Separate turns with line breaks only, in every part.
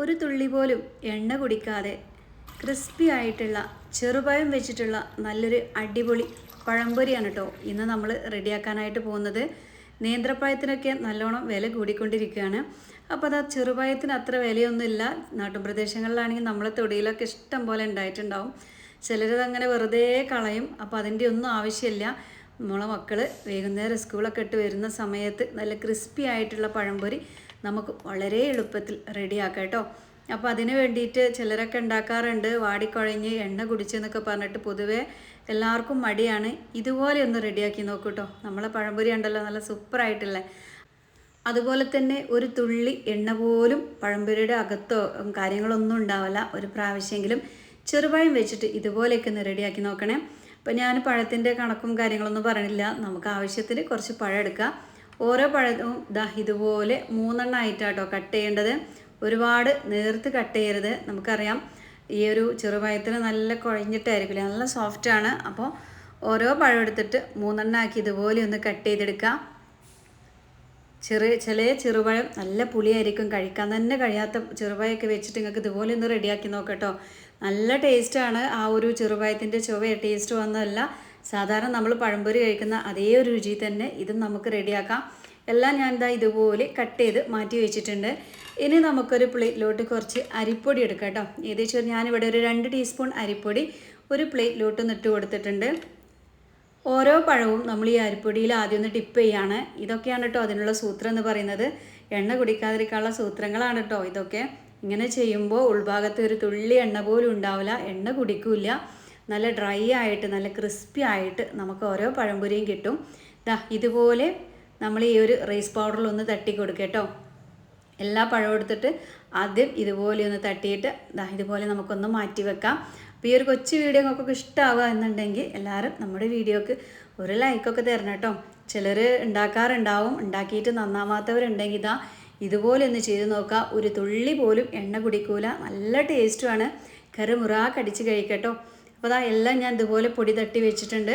ഒരു തുള്ളി പോലും എണ്ണ കുടിക്കാതെ ക്രിസ്പി ആയിട്ടുള്ള ചെറുപഴം വെച്ചിട്ടുള്ള നല്ലൊരു അടിപൊളി പഴംപൊരിയാണ് കേട്ടോ ഇന്ന് നമ്മൾ റെഡിയാക്കാനായിട്ട് പോകുന്നത്. നേന്ത്രപ്പഴത്തിനൊക്കെ നല്ലോണം വില കൂടിക്കൊണ്ടിരിക്കുകയാണ്. അപ്പോൾ അത് ചെറുപഴത്തിന് അത്ര വിലയൊന്നുമില്ല. നാട്ടുപ്രദേശങ്ങളിലാണെങ്കിൽ നമ്മളെ തൊടിയിലൊക്കെ ഇഷ്ടം പോലെ ഉണ്ടായിട്ടുണ്ടാവും. ചിലരതങ്ങനെ വെറുതെ കളയും. അപ്പോൾ അതിന്റെ ഒന്നും ആവശ്യമില്ല. നമ്മളെ മക്കൾ വൈകുന്നേരം സ്കൂളൊക്കെ ഇട്ട് വരുന്ന സമയത്ത് നല്ല ക്രിസ്പി ആയിട്ടുള്ള പഴംപൊരി നമുക്ക് വളരെ എളുപ്പത്തിൽ റെഡിയാക്കാം കേട്ടോ. അപ്പോൾ അതിന് വേണ്ടിയിട്ട് ചിലരൊക്കെ ഉണ്ടാക്കാറുണ്ട്. വാടിക്കുഴഞ്ഞ് എണ്ണ കുടിച്ചെന്നൊക്കെ പറഞ്ഞിട്ട് പൊതുവേ എല്ലാവർക്കും മടിയാണ്. ഇതുപോലെ ഒന്ന് റെഡിയാക്കി നോക്കൂ കേട്ടോ. നമ്മളെ പഴംപൊരി ഉണ്ടല്ലോ നല്ല സൂപ്പറായിട്ടില്ലേ? അതുപോലെ തന്നെ ഒരു തുള്ളി എണ്ണ പോലും പഴംപൊരിയുടെ അകത്തോ കാര്യങ്ങളൊന്നും ഉണ്ടാവില്ല. ഒരു പ്രാവശ്യമെങ്കിലും ചെറുപഴം വെച്ചിട്ട് ഇതുപോലെയൊക്കെ ഒന്ന് റെഡിയാക്കി നോക്കണേ. അപ്പോൾ ഞാൻ പഴത്തിന്റെ കണക്കും കാര്യങ്ങളൊന്നും പറഞ്ഞില്ല. നമുക്ക് ആവശ്യത്തിന് കുറച്ച് പഴം എടുക്കുക ഓരോ പഴവും ദാ ഇതുപോലെ മൂന്നെണ്ണമായിട്ടാട്ടോ കട്ട് ചെയ്യേണ്ടത്. ഒരുപാട് നേർത്ത് കട്ട് ചെയ്യരുത്. നമുക്കറിയാം ഈ ഒരു ചെറുപഴത്തിന് നല്ല കുഴഞ്ഞിട്ടായിരിക്കില്ല നല്ല സോഫ്റ്റാണ് അപ്പോൾ ഓരോ പഴം എടുത്തിട്ട് മൂന്നെണ്ണം ആക്കി ഇതുപോലെ ഒന്ന് കട്ട് ചെയ്തെടുക്കാം ചെറിയ ചില ചെറുപഴം നല്ല പുളിയായിരിക്കും. കഴിക്കാൻ തന്നെ കഴിയാത്ത ചെറുപഴമൊക്കെ വെച്ചിട്ട് നിങ്ങൾക്ക് ഇതുപോലെ ഒന്ന് റെഡിയാക്കി നോക്കട്ടോ നല്ല ടേസ്റ്റാണ് ആ ഒരു ചെറുപഴത്തിന്റെ ചുവ ടേസ്റ്റ് വന്നതല്ല. സാധാരണ നമ്മൾ പഴംപൊരി കഴിക്കുന്ന അതേ ഒരു രുചി തന്നെ ഇതും നമുക്ക് റെഡിയാക്കാം. എല്ലാം ഞാൻ ഇതാ ഇതുപോലെ കട്ട് ചെയ്ത് മാറ്റി വെച്ചിട്ടുണ്ട്. ഇനി നമുക്കൊരു പ്ലേറ്റിലോട്ട് കുറച്ച് അരിപ്പൊടി എടുക്കാം കേട്ടോ. ഏകദേശം ഞാനിവിടെ ഒരു രണ്ട് ടീസ്പൂൺ അരിപ്പൊടി ഒരു പ്ലേറ്റിലോട്ട് ഇട്ട് കൊടുത്തിട്ടുണ്ട്. ഓരോ പഴവും നമ്മൾ ഈ അരിപ്പൊടിയിൽ ആദ്യം ഒന്ന് ടിപ്പ് ചെയ്യാണ്. ഇതൊക്കെയാണ് കേട്ടോ അതിനുള്ള സൂത്രം എന്ന് പറയുന്നത്. എണ്ണ കുടിക്കാതിരിക്കാനുള്ള സൂത്രങ്ങളാണ് കേട്ടോ ഇതൊക്കെ. ഇങ്ങനെ ചെയ്യുമ്പോൾ ഉൾഭാഗത്ത് ഒരു തുള്ളി എണ്ണ പോലും ഉണ്ടാവില്ല. എണ്ണ കുടിക്കില്ല. നല്ല ഡ്രൈ ആയിട്ട് നല്ല ക്രിസ്പി ആയിട്ട് നമുക്ക് ഓരോ പഴംപൊരിയും കിട്ടും. ദാ ഇതുപോലെ നമ്മൾ ഈ ഒരു റൈസ് പൗഡറിൽ ഒന്ന് തട്ടി കൊടുക്കുക കേട്ടോ. എല്ലാ പഴവും എടുത്തിട്ട് ആദ്യം ഇതുപോലെ ഒന്ന് തട്ടിയിട്ട് ദാ ഇതുപോലെ നമുക്കൊന്ന് മാറ്റി വെക്കാം. അപ്പോൾ ഈ ഒരു കൊച്ചു വീഡിയോ നമുക്കൊക്കെ ഇഷ്ടമാവുക എന്നുണ്ടെങ്കിൽ എല്ലാവരും നമ്മുടെ വീഡിയോക്ക് ഒരു ലൈക്കൊക്കെ തരണം കേട്ടോ. ചിലർ ഉണ്ടാക്കാറുണ്ടാവും ഉണ്ടാക്കിയിട്ട് നന്നാവാത്തവരുണ്ടെങ്കിൽ ഇതാ ഇതുപോലെ ഒന്ന് ചെയ്ത് നോക്കുക. ഒരു തുള്ളി പോലും എണ്ണ കുടിക്കൂല. നല്ല ടേസ്റ്റുമാണ് കറുമുറ കടിച്ച് കഴിക്കട്ടോ അപ്പോൾ അതാ എല്ലാം ഞാൻ ഇതുപോലെ പൊടി തട്ടി വെച്ചിട്ടുണ്ട്.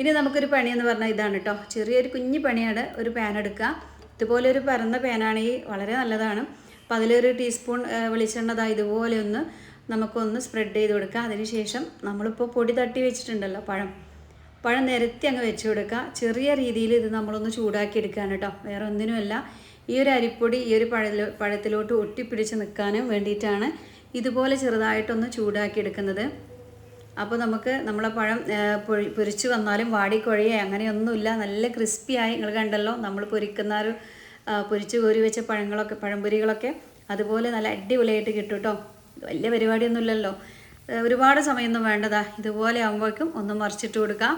ഇനി നമുക്കൊരു പണിയെന്ന് പറഞ്ഞാൽ ഇതാണ് കേട്ടോ ചെറിയൊരു കുഞ്ഞു പണിയാണ് ഒരു പാൻ എടുക്കുക ഇതുപോലെ ഒരു പരന്ന പാനാണെങ്കിൽ വളരെ നല്ലതാണ്. അപ്പോൾ അതിലൊരു ടീസ്പൂൺ വെളിച്ചെണ്ണതാ ഇതുപോലെ ഒന്ന് നമുക്കൊന്ന് സ്പ്രെഡ് ചെയ്ത് കൊടുക്കുക അതിനുശേഷം നമ്മളിപ്പോൾ പൊടി തട്ടി വെച്ചിട്ടുണ്ടല്ലോ പഴം. പഴം നിരത്തി അങ്ങ് വെച്ച് കൊടുക്കുക ചെറിയ രീതിയിൽ ഇത് നമ്മളൊന്ന് ചൂടാക്കി എടുക്കുകയാണ് കേട്ടോ വേറെ ഒന്നിനുമല്ല. ഈ ഒരു അരിപ്പൊടി ഈ ഒരു പഴത്തിലോ പഴത്തിലോട്ട് ഒട്ടിപ്പിടിച്ച് നിൽക്കാനും വേണ്ടിയിട്ടാണ് ഇതുപോലെ ചെറുതായിട്ടൊന്ന് ചൂടാക്കി എടുക്കുന്നത്. അപ്പോൾ നമുക്ക് നമ്മളെ പഴം പൊഴി പൊരിച്ചു വന്നാലും വാടിക്കുഴയെ അങ്ങനെയൊന്നുമില്ല. നല്ല ക്രിസ്പിയായി നിങ്ങൾ കണ്ടല്ലോ. നമ്മൾ പൊരിക്കുന്ന ഒരു പൊരിച്ച് കോരി വെച്ച പഴങ്ങളൊക്കെ പഴംപൊരികളൊക്കെ അതുപോലെ നല്ല അടിപൊളിയായിട്ട് കിട്ടും കേട്ടോ വലിയ പരിപാടിയൊന്നുമില്ലല്ലോ. ഒരുപാട് സമയമൊന്നും വേണ്ടതാ. ഇതുപോലെ ആകുമ്പോഴേക്കും ഒന്ന് മറിച്ചിട്ട് കൊടുക്കാം.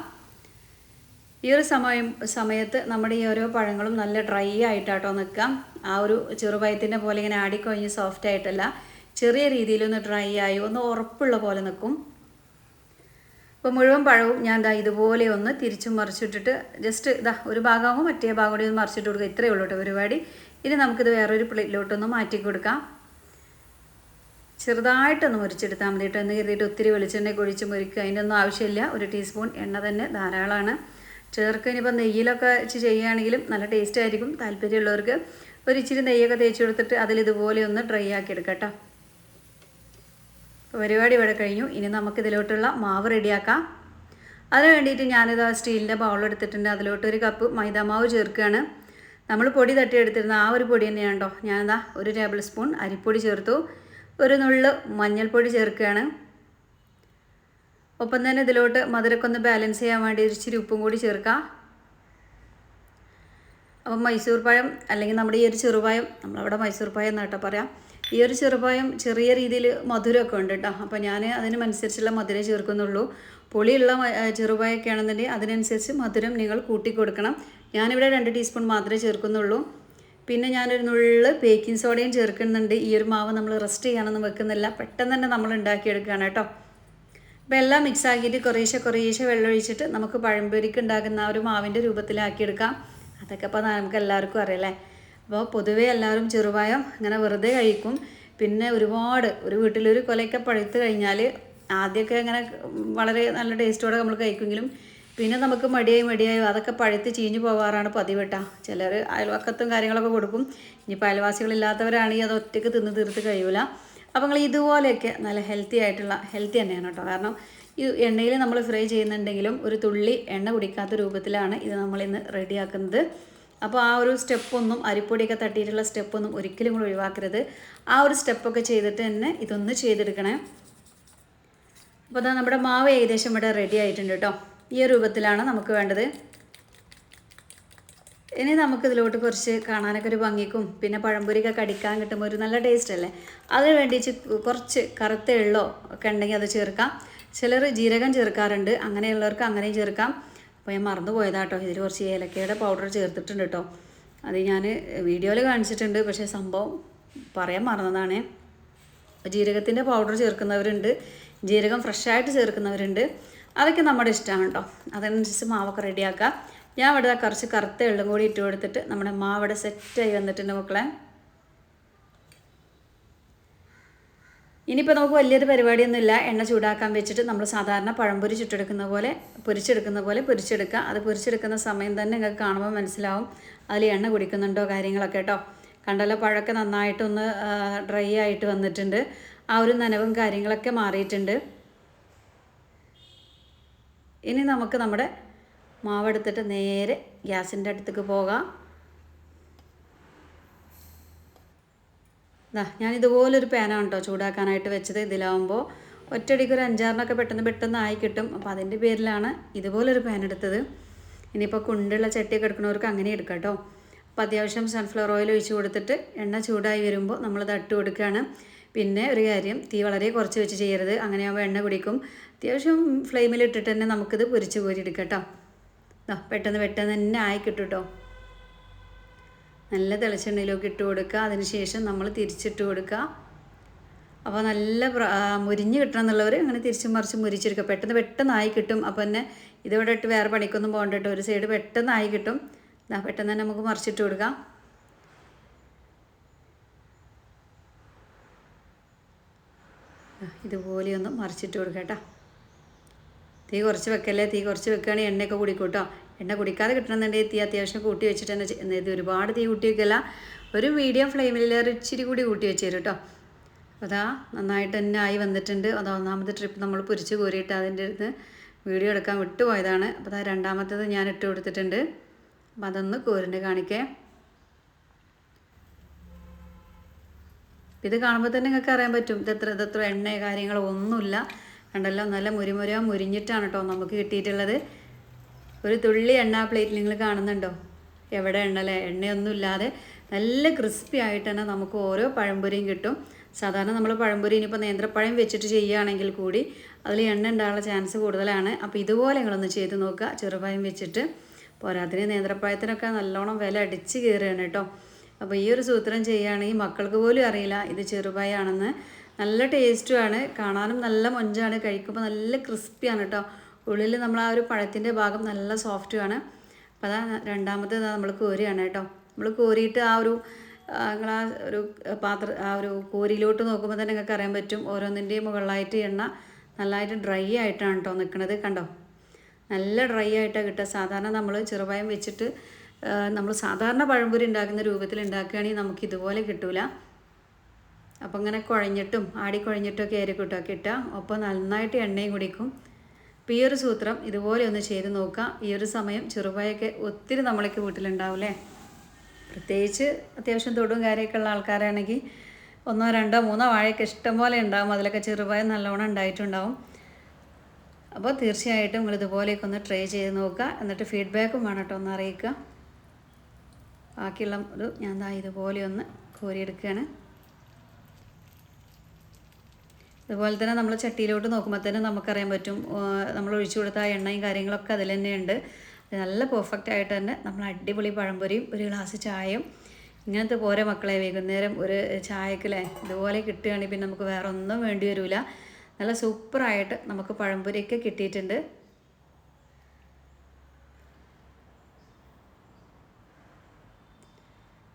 ഈ ഒരു സമയം സമയത്ത് നമ്മുടെ ഈ ഓരോ പഴങ്ങളും നല്ല ഡ്രൈ ആയിട്ടാട്ടോ നിൽക്കാം. ആ ഒരു ചെറുപയത്തിന്റെ പോലെ ഇങ്ങനെ ആടിക്കൊഴിഞ്ഞ് സോഫ്റ്റ് ആയിട്ടല്ല. ചെറിയ രീതിയിലൊന്ന് ഡ്രൈ ആയി ഒന്ന് ഉറപ്പുള്ള പോലെ നിൽക്കും. അപ്പോൾ മുഴുവൻ പഴവും ഞാൻ ദാ ഇതുപോലെ ഒന്ന് തിരിച്ചും മറിച്ചിട്ടിട്ട് ജസ്റ്റ് ഇതാ ഒരു ഭാഗമാകുമ്പോൾ മറ്റേ ഭാഗം കൂടി ഒന്ന് മറിച്ചിട്ട് കൊടുക്കുക. ഇത്രയേ ഉള്ളൂ കേട്ടോ പരിപാടി. ഇനി നമുക്കിത് വേറൊരു പ്ലേറ്റിലോട്ടൊന്ന് മാറ്റി കൊടുക്കാം. ചെറുതായിട്ടൊന്ന് മുരിച്ചെടുത്താൽ മതി കേട്ടോ എന്ന് കരുതിയിട്ട് ഒത്തിരി വെളിച്ചെണ്ണ ഒഴിച്ച് മുരിക്കുക. അതിന്റെ ഒന്നും ആവശ്യമില്ല. ഒരു ടീസ്പൂൺ എണ്ണ തന്നെ ധാരാളമാണ് ചേർക്ക് ഇനിയിപ്പോൾ നെയ്യിലൊക്കെ വെച്ച് ചെയ്യുകയാണെങ്കിലും നല്ല ടേസ്റ്റ് ആയിരിക്കും താല്പര്യമുള്ളവർക്ക്. ഒരു ഇച്ചിരി നെയ്യൊക്കെ തേച്ച് കൊടുത്തിട്ട് അതിലിതുപോലെ ഒന്ന് ഡ്രൈ ആക്കി എടുക്കാം കേട്ടോ പരിപാടി ഇവിടെ കഴിഞ്ഞു. ഇനി നമുക്ക് ഇതിലോട്ടുള്ള മാവ് റെഡിയാക്കാം. അതിന് വേണ്ടിയിട്ട് ഞാനിത് ആ സ്റ്റീലിന്റെ ബൗൾ എടുത്തിട്ടുണ്ട് അതിലോട്ട് ഒരു കപ്പ് മൈദാമാവ് ചേർക്കുകയാണ്. നമ്മൾ പൊടി തട്ടിയെടുത്തിരുന്ന ആ ഒരു പൊടി തന്നെയാണ് കേട്ടോ. ഞാനിതാ ഒരു ടേബിൾ സ്പൂൺ അരിപ്പൊടി ചേർത്തു. ഒരു നുള്ള് മഞ്ഞൾപ്പൊടി ചേർക്കുകയാണ്. ഒപ്പം തന്നെ ഇതിലോട്ട് മധുരക്കൊന്ന് ബാലൻസ് ചെയ്യാൻ വേണ്ടി ഇച്ചിരി ഉപ്പും കൂടി ചേർക്കാം. അപ്പം മൈസൂർ പഴം അല്ലെങ്കിൽ നമ്മുടെ ഈ ഒരു ചെറുപഴം നമ്മളവിടെ മൈസൂർ പഴം എന്നാട്ടോ പറയാം. ഈ ഒരു ചെറുപഴം ചെറിയ രീതിയിൽ മധുരമൊക്കെ ഉണ്ട് കേട്ടോ. അപ്പോൾ ഞാൻ അതിനനുസരിച്ചുള്ള മധുരം ചേർക്കുന്നുള്ളൂ. പുളിയുള്ള ചെറുപായൊക്കെ ആണെന്നുണ്ടെങ്കിൽ അതിനനുസരിച്ച് മധുരം നിങ്ങൾ കൂട്ടി കൊടുക്കണം ഞാനിവിടെ രണ്ട് ടീസ്പൂൺ മാത്രമേ ചേർക്കുന്നുള്ളൂ. പിന്നെ ഞാനൊരു നുള്ള് ബേക്കിംഗ് സോഡയും ചേർക്കുന്നുണ്ട്. ഈ ഒരു മാവ് നമ്മൾ റെസ്റ്റ് ചെയ്യാനൊന്നും വെക്കുന്നില്ല. പെട്ടെന്ന് തന്നെ നമ്മൾ ഉണ്ടാക്കിയെടുക്കുകയാണ് കേട്ടോ. അപ്പോൾ എല്ലാം മിക്സ് ആക്കിയിട്ട് കുറേശ്ശെ കുറേശ്ശെ വെള്ളം ഒഴിച്ചിട്ട് നമുക്ക് പഴംപൊരിക്ക് ഉണ്ടാക്കുന്ന ആ ഒരു മാവിന്റെ രൂപത്തിലാക്കിയെടുക്കാം. അതൊക്കെ ഇപ്പോൾ നമുക്ക് എല്ലാവർക്കും അറിയാലേ അപ്പോൾ പൊതുവേ എല്ലാവരും ചെറുപായം ഇങ്ങനെ വെറുതെ കഴിക്കും. പിന്നെ ഒരുപാട് ഒരു വീട്ടിലൊരു കൊലയൊക്കെ പഴുത്ത് കഴിഞ്ഞാൽ ആദ്യമൊക്കെ ഇങ്ങനെ വളരെ നല്ല ടേസ്റ്റോടെ നമ്മൾ കഴിക്കുമെങ്കിലും പിന്നെ നമുക്ക് മടിയായി മടിയായി അതൊക്കെ പഴുത്ത് ചീഞ്ഞു പോകാറാണ് പതിവിട്ട. ചിലർ അയൽവക്കത്തും കാര്യങ്ങളൊക്കെ കൊടുക്കും. ഇനിയിപ്പോൾ അയൽവാസികളില്ലാത്തവരാണെങ്കിൽ അത് ഒറ്റയ്ക്ക് തിന്ന് തീർത്ത് കഴിയൂല. അപ്പോൾ നിങ്ങൾ ഇതുപോലെയൊക്കെ നല്ല ഹെൽത്തി ആയിട്ടുള്ള ഹെൽത്തി തന്നെയാണ് കേട്ടോ. കാരണം ഈ എണ്ണയിൽ നമ്മൾ ഫ്രൈ ചെയ്യുന്നുണ്ടെങ്കിലും ഒരു തുള്ളി എണ്ണ കുടിക്കാത്ത രൂപത്തിലാണ് ഇത് നമ്മളിന്ന് റെഡിയാക്കുന്നത് അപ്പോൾ ആ ഒരു സ്റ്റെപ്പൊന്നും അരിപ്പൊടിയൊക്കെ തട്ടിയിട്ടുള്ള സ്റ്റെപ്പൊന്നും ഒരിക്കലും കൂടെ ഒഴിവാക്കരുത്. ആ ഒരു സ്റ്റെപ്പൊക്കെ ചെയ്തിട്ട് തന്നെ ഇതൊന്ന് ചെയ്തെടുക്കണേ. അപ്പോൾ അതാ നമ്മുടെ മാവ് ഏകദേശം ഇവിടെ റെഡി ആയിട്ടുണ്ട് കേട്ടോ. ഈ രൂപത്തിലാണ് നമുക്ക് വേണ്ടത്. ഇനി നമുക്ക് ഇതിലോട്ട് കുറച്ച് കാണാനൊക്കെ ഒരു ഭംഗിക്കും പിന്നെ പഴംപൊരിയൊക്കെ കടിക്കാൻ കിട്ടുമ്പോൾ ഒരു നല്ല ടേസ്റ്റ് അല്ലേ? അതിന് വേണ്ടി കുറച്ച് കറുത്ത എള്ളോ ഒക്കെ ഉണ്ടെങ്കിൽ അത് ചേർക്കാം. ചിലർ ജീരകം ചേർക്കാറുണ്ട് അങ്ങനെയുള്ളവർക്ക് അങ്ങനെയും ചേർക്കാം. അപ്പോൾ ഞാൻ മറന്നു പോയതാട്ടോ. ഇതിൽ കുറച്ച് ഏലക്കയുടെ പൗഡർ ചേർത്തിട്ടുണ്ട് കേട്ടോ അത് ഞാൻ വീഡിയോയിൽ കാണിച്ചിട്ടുണ്ട്. പക്ഷേ സംഭവം പറയാൻ മറന്നതാണേ. ജീരകത്തിന്റെ പൗഡർ ചേർക്കുന്നവരുണ്ട്. ജീരകം ഫ്രഷായിട്ട് ചേർക്കുന്നവരുണ്ട്. അതൊക്കെ നമ്മുടെ ഇഷ്ടമാണ് കേട്ടോ അതനുസരിച്ച് മാവൊക്കെ റെഡിയാക്കാം ഞാൻ ഇവിടെ കുറച്ച് കറുത്ത എള്ളും കൂടി ഇട്ട് കൊടുത്തിട്ട് നമ്മുടെ മാവ് ഇവിടെ സെറ്റായി വന്നിട്ടുണ്ട് മക്കളെ. ഇനിയിപ്പോൾ നമുക്ക് വലിയൊരു പരിപാടിയൊന്നുമില്ല. എണ്ണ ചൂടാക്കാൻ വെച്ചിട്ട് നമ്മൾ സാധാരണ പഴംപൊരി ചുട്ടെടുക്കുന്ന പോലെ പൊരിച്ചെടുക്കുന്ന പോലെ പൊരിച്ചെടുക്കുക. അത് പൊരിച്ചെടുക്കുന്ന സമയം തന്നെ നിങ്ങൾക്ക് കാണുമ്പോൾ മനസ്സിലാവും അതിൽ എണ്ണ കുടിക്കുന്നുണ്ടോ കാര്യങ്ങളൊക്കെ കേട്ടോ. കണ്ടല്ലോ പഴമൊക്കെ നന്നായിട്ടൊന്ന് ഡ്രൈ ആയിട്ട് വന്നിട്ടുണ്ട്. ആ ഒരു നനവും കാര്യങ്ങളൊക്കെ മാറിയിട്ടുണ്ട്. ഇനി നമുക്ക് നമ്മുടെ മാവെടുത്തിട്ട് നേരെ ഗ്യാസിന്റെ അടുത്തേക്ക് പോകാം. ദാ ഞാൻ ഇതുപോലൊരു പാനാണ് കേട്ടോ ചൂടാക്കാനായിട്ട് വെച്ചത്. ഇതിലാവുമ്പോൾ ഒറ്റയടിക്ക് ഒരു അഞ്ചാറിനൊക്കെ പെട്ടെന്ന് പെട്ടെന്ന് ആയി കിട്ടും. അപ്പോൾ അതിന്റെ പേരിലാണ് ഇതുപോലൊരു പാൻ എടുത്തത് ഇനിയിപ്പോൾ കുണ്ടുള്ള ചട്ടിയൊക്കെ എടുക്കുന്നവർക്ക് അങ്ങനെ എടുക്കാം കേട്ടോ അപ്പോൾ അത്യാവശ്യം സൺഫ്ലവർ ഓയിൽ ഒഴിച്ച് കൊടുത്തിട്ട് എണ്ണ ചൂടായി വരുമ്പോൾ നമ്മളത് അട്ട് കൊടുക്കുകയാണ്. പിന്നെ ഒരു കാര്യം തീ വളരെ കുറച്ച് വെച്ച് ചെയ്യരുത്. അങ്ങനെയാകുമ്പോൾ എണ്ണ കുടിക്കും. അത്യാവശ്യം ഫ്ലെയിമിൽ ഇട്ടിട്ട് തന്നെ നമുക്കിത് പൊരിച്ച് കോരി എടുക്കാം കേട്ടോ പെട്ടെന്ന് പെട്ടെന്ന് തന്നെ ആയി കിട്ടും കേട്ടോ നല്ല തിളച്ചെണ്ണയിലൊക്കെ ഇട്ട് കൊടുക്കുക. അതിനുശേഷം നമ്മൾ തിരിച്ചിട്ട് കൊടുക്കുക. അപ്പോൾ നല്ല മുരിഞ്ഞ് കിട്ടണം എന്നുള്ളവർ അങ്ങനെ തിരിച്ചും മറിച്ചും മുരിച്ചെടുക്കുക. പെട്ടെന്ന് പെട്ടെന്നായി കിട്ടും. അപ്പോൾ തന്നെ ഇതിവിടെ ഇട്ട് വേറെ പണിക്കൊന്നും പോകേണ്ട കേട്ടോ ഒരു സൈഡ് പെട്ടെന്നായി കിട്ടും. ദാ പെട്ടെന്ന് തന്നെ നമുക്ക് മറിച്ചിട്ട് കൊടുക്കാം. ഇതുപോലെയൊന്ന് മറിച്ചിട്ട് കൊടുക്കാം കേട്ടോ. തീ കുറച്ച് വെക്കല്ലേ? തീ കുറച്ച് വെക്കുകയാണെങ്കിൽ എണ്ണയൊക്കെ കുടിക്കും കേട്ടോ എണ്ണ കുടിക്കാതെ കിട്ടണമെന്നുണ്ടെങ്കിൽ തീ അത്യാവശ്യം കൂട്ടി വെച്ചിട്ട് തന്നെ എന്തായത് ഒരുപാട് തീ കൂട്ടി വെക്കല്ല ഒരു മീഡിയം ഫ്ലെയിമിൽ ഇച്ചിരി കൂടി കൂട്ടി വെച്ചു തരും കേട്ടോ അതാ നന്നായിട്ട് തന്നെ ആയി വന്നിട്ടുണ്ട്. അത് ഒന്നാമത്തെ ട്രിപ്പ് നമ്മൾ പൊരിച്ച് കോരിയിട്ട് അതിന്റെ അടുത്ത് വീഡിയോ എടുക്കാൻ വിട്ടുപോയതാണ്. അപ്പോൾ അതാ രണ്ടാമത്തേത് ഞാൻ ഇട്ട് കൊടുത്തിട്ടുണ്ട്. അപ്പം അതൊന്ന് കോരിന്റെ കാണിക്കേ. ഇത് കാണുമ്പോൾ തന്നെ നിങ്ങൾക്ക് അറിയാൻ പറ്റും. ഇതെത്ര ഇതെത്ര എണ്ണ കാര്യങ്ങളോ ഒന്നുമില്ല. കണ്ടല്ലോ നല്ല മുരിമുര മുരിഞ്ഞിട്ടാണ് കേട്ടോ നമുക്ക് കിട്ടിയിട്ടുള്ളത്. ഒരു തുള്ളി എണ്ണ പ്ലേറ്റിൽ നിങ്ങൾ കാണുന്നുണ്ടോ? എവിടെ എണ്ണ അല്ലേ? എണ്ണയൊന്നും ഇല്ലാതെ നല്ല ക്രിസ്പി ആയിട്ട് തന്നെ നമുക്ക് ഓരോ പഴംപൊരിയും കിട്ടും. സാധാരണ നമ്മൾ പഴംപൊരി ഇനിയിപ്പോൾ നേന്ത്രപ്പഴം വെച്ചിട്ട് ചെയ്യുകയാണെങ്കിൽ കൂടി അതിൽ എണ്ണ ഉണ്ടാകാനുള്ള ചാൻസ് കൂടുതലാണ്. അപ്പോൾ ഇതുപോലെ നിങ്ങളൊന്ന് ചെയ്ത് നോക്കുക. ചെറുപഴം വെച്ചിട്ട് പോരാത്തിന് നേന്ത്രപ്പഴത്തിനൊക്കെ നല്ലോണം വില അടിച്ച് കയറുകയാണ് കേട്ടോ. അപ്പോൾ ഈ ഒരു സൂത്രം ചെയ്യുകയാണെങ്കിൽ മക്കൾക്ക് പോലും അറിയില്ല ഇത് ചെറുപഴമാണെന്ന്. നല്ല ടേസ്റ്റുമാണ് കാണാനും നല്ല മൊഞ്ചാണ്. കഴിക്കുമ്പോൾ നല്ല ക്രിസ്പിയാണ് കേട്ടോ. ഉള്ളിൽ നമ്മൾ ആ ഒരു പഴത്തിന്റെ ഭാഗം നല്ല സോഫ്റ്റ് ആണ്. അപ്പോൾ അതാ രണ്ടാമത്തെ നമ്മൾ കോരിയാണ് കേട്ടോ. നമ്മൾ കോരിയിട്ട് ആ ഒരു നിങ്ങൾ ആ ഒരു പാത്ര ആ ഒരു കോരിയിലോട്ട് നോക്കുമ്പോൾ തന്നെ നിങ്ങൾക്ക് അറിയാൻ പറ്റും. ഓരോന്നിന്റെയും മുകളിലായിട്ട് എണ്ണ നല്ലതായിട്ട് ഡ്രൈ ആയിട്ടാണ് കേട്ടോ നിൽക്കുന്നത് കണ്ടോ? നല്ല ഡ്രൈ ആയിട്ടാണ് കിട്ടുക. സാധാരണ നമ്മൾ ചെറുപഴം വെച്ചിട്ട് നമ്മൾ സാധാരണ പഴംപൊരി ഉണ്ടാക്കുന്ന രൂപത്തിൽ ഉണ്ടാക്കുകയാണെങ്കിൽ നമുക്ക് ഇതുപോലെ കിട്ടൂല. അപ്പോൾ ഇങ്ങനെ കുഴഞ്ഞിട്ടും ആടി കുഴഞ്ഞിട്ടൊക്കെ ആയിരിക്കും കേട്ടോ കിട്ടുക. ഒപ്പം നന്നായിട്ട് എണ്ണയും കുടിക്കും. അപ്പോൾ ഈ ഒരു സൂത്രം ഇതുപോലെ ഒന്ന് ചെയ്ത് നോക്കാം. ഈ ഒരു സമയം ചെറുപഴമൊക്കെ ഒത്തിരി നമ്മളൊക്കെ വീട്ടിലുണ്ടാവില്ലേ പ്രത്യേകിച്ച് അത്യാവശ്യം തൊടും കാര്യമൊക്കെ ഉള്ള ആൾക്കാരാണെങ്കിൽ ഒന്നോ രണ്ടോ മൂന്നോ വാഴയൊക്കെ ഇഷ്ടം പോലെ ഉണ്ടാവും. അതിലൊക്കെ ചെറുപഴം നല്ലോണം ഉണ്ടായിട്ടുണ്ടാവും. അപ്പോൾ തീർച്ചയായിട്ടും നിങ്ങൾ ഇതുപോലെയൊക്കെ ഒന്ന് ട്രൈ ചെയ്ത് നോക്കുക. എന്നിട്ട് ഫീഡ്ബാക്കും വേണം കേട്ടോ ഒന്ന് അറിയിക്കുക. ബാക്കിയുള്ള ഒരു ഞാൻ ഇതുപോലെ ഒന്ന് കോരിയെടുക്കുകയാണ്. അതുപോലെ തന്നെ നമ്മൾ ചട്ടിയിലോട്ട് നോക്കുമ്പോൾ തന്നെ നമുക്കറിയാൻ പറ്റും നമ്മൾ ഒഴിച്ചു കൊടുത്ത ആ എണ്ണയും കാര്യങ്ങളൊക്കെ അതിൽ തന്നെയുണ്ട് നല്ല പെർഫെക്റ്റ് ആയിട്ട് തന്നെ നമ്മൾ അടിപൊളി പഴംപൊരിയും ഒരു ഗ്ലാസ് ചായയും ഇങ്ങനത്തെ പോരെ മക്കളെ വൈകുന്നേരം ഒരു ചായക്കല്ലേ ഇതുപോലെ കിട്ടുകയാണെങ്കിൽ പിന്നെ നമുക്ക് വേറെ ഒന്നും വേണ്ടി വരില്ല നല്ല സൂപ്പറായിട്ട് നമുക്ക് പഴംപൊരിയൊക്കെ കിട്ടിയിട്ടുണ്ട്.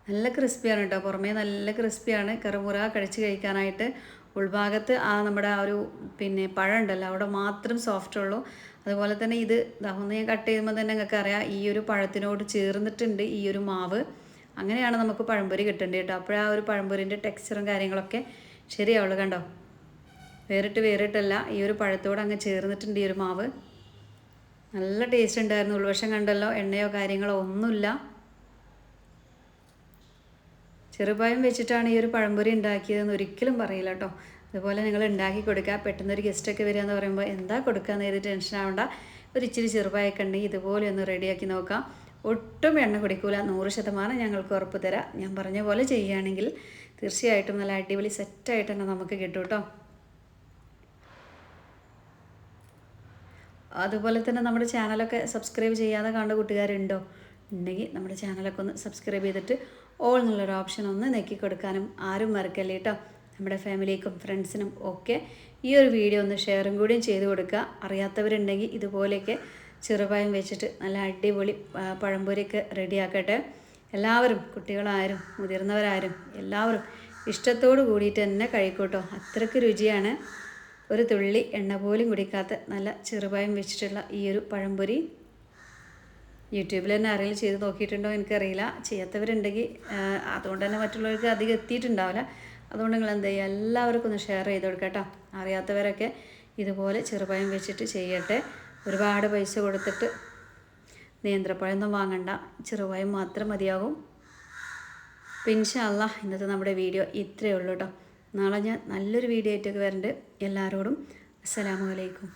നല്ല ക്രിസ്പിയാണ് കേട്ടോ പുറമേ നല്ല ക്രിസ്പിയാണ് കറുമുറ കഴിച്ച് കഴിക്കാനായിട്ട് ഉൾഭാഗത്ത് ആ നമ്മുടെ ആ ഒരു പിന്നെ പഴം ഉണ്ടല്ലോ അവിടെ മാത്രം സോഫ്റ്റ് ഉള്ളൂ. അതുപോലെ തന്നെ ഇത് ദഹുന്ന ഞാൻ കട്ട് ചെയ്യുമ്പോൾ തന്നെ നിങ്ങൾക്ക് അറിയാം ഈ ഒരു പഴത്തിനോട് ചേർന്നിട്ടുണ്ട് ഈ ഒരു മാവ്. അങ്ങനെയാണ് നമുക്ക് പഴംപൊരി കിട്ടേണ്ടത് കേട്ടോ. അപ്പോഴാ ഒരു പഴംപൊരിന്റെ ടെക്സ്ചറും കാര്യങ്ങളൊക്കെ ശരിയാവുള്ളൂ കണ്ടോ? വേറിട്ട് വേറിട്ടല്ല ഈ ഒരു പഴത്തോട് അങ്ങ് ചേർന്നിട്ടുണ്ട് ഈ ഒരു മാവ്. നല്ല ടേസ്റ്റ് ഉണ്ടായിരുന്നു. ഉൾവശം കണ്ടല്ലോ എണ്ണയോ കാര്യങ്ങളോ ഒന്നുമില്ല. ചെറുപായം വെച്ചിട്ടാണ് ഈ ഒരു പഴംപൊരി ഉണ്ടാക്കിയതെന്ന് ഒരിക്കലും പറയില്ല കേട്ടോ അതുപോലെ നിങ്ങൾ ഉണ്ടാക്കി കൊടുക്കുക. പെട്ടെന്ന് ഒരു ഗസ്റ്റൊക്കെ വരിക എന്ന് പറയുമ്പോൾ എന്താ കൊടുക്കാന്ന് ഏത് ടെൻഷൻ ആവണ്ട. ഒരു ഇച്ചിരി ചെറുപായൊക്കെ ഉണ്ടെങ്കിൽ ഇതുപോലെ ഒന്ന് റെഡിയാക്കി നോക്കാം. ഒട്ടും എണ്ണ കുടിക്കൂല. നൂറ് ശതമാനം ഞങ്ങൾക്ക് ഉറപ്പ് തരാം. ഞാൻ പറഞ്ഞ പോലെ ചെയ്യുകയാണെങ്കിൽ തീർച്ചയായിട്ടും നല്ല അടിപൊളി സെറ്റായിട്ട് തന്നെ നമുക്ക് കിട്ടും കേട്ടോ അതുപോലെ തന്നെ നമ്മുടെ ചാനലൊക്കെ സബ്സ്ക്രൈബ് ചെയ്യാതെ കാണുന്ന കൂട്ടുകാരുണ്ടോ? ഉണ്ടെങ്കിൽ നമ്മുടെ ചാനലൊക്കെ ഒന്ന് സബ്സ്ക്രൈബ് ചെയ്തിട്ട് ഓൾ എന്നുള്ളൊരു ഓപ്ഷൻ ഒന്ന് നെക്കി കൊടുക്കാനും ആരും മറക്കല്ലേ കേട്ടോ നമ്മുടെ ഫാമിലിക്കും ഫ്രണ്ട്സിനും ഒക്കെ ഈ ഒരു വീഡിയോ ഒന്ന് ഷെയറും കൂടിയും ചെയ്ത് കൊടുക്കുക. അറിയാത്തവരുണ്ടെങ്കിൽ ഇതുപോലെയൊക്കെ ചെറുപായം വെച്ചിട്ട് നല്ല അടിപൊളി പഴംപൊരിയൊക്കെ റെഡിയാക്കട്ടെ എല്ലാവരും കുട്ടികളാരും മുതിർന്നവരാരും എല്ലാവരും ഇഷ്ടത്തോട് കൂടിയിട്ട് തന്നെ കഴിക്കൂട്ടോ അത്രയ്ക്ക് രുചിയാണ്. ഒരു തുള്ളി എണ്ണ പോലും കുടിക്കാത്ത നല്ല ചെറുപായം വെച്ചിട്ടുള്ള ഈ ഒരു പഴംപൊരി. യൂട്യൂബിൽ തന്നെ ആരെങ്കിലും ചെയ്ത് നോക്കിയിട്ടുണ്ടോ എനിക്കറിയില്ല. ചെയ്യാത്തവരുണ്ടെങ്കിൽ അതുകൊണ്ട് തന്നെ മറ്റുള്ളവർക്ക് അധികം എത്തിയിട്ടുണ്ടാവില്ല. അതുകൊണ്ട് നിങ്ങൾ എന്ത് ചെയ്യുക എല്ലാവർക്കും ഒന്ന് ഷെയർ ചെയ്ത് കൊടുക്കുക കേട്ടോ. അറിയാത്തവരൊക്കെ ഇതുപോലെ ചെറുപഴം വെച്ചിട്ട് ചെയ്യട്ടെ. ഒരുപാട് പൈസ കൊടുത്തിട്ട് നേന്ത്രപ്പഴമൊന്നും വാങ്ങണ്ട. ചെറുപഴം മാത്രം മതിയാകും. അപ്പോൾ ഇൻഷാല്ല ഇന്നത്തെ നമ്മുടെ വീഡിയോ ഇത്രയേ ഉള്ളൂ കേട്ടോ. നാളെ ഞാൻ നല്ലൊരു വീഡിയോ ആയിട്ടൊക്കെ വരുന്നുണ്ട് എല്ലാവരോടും അസ്സലാമു അലൈക്കും.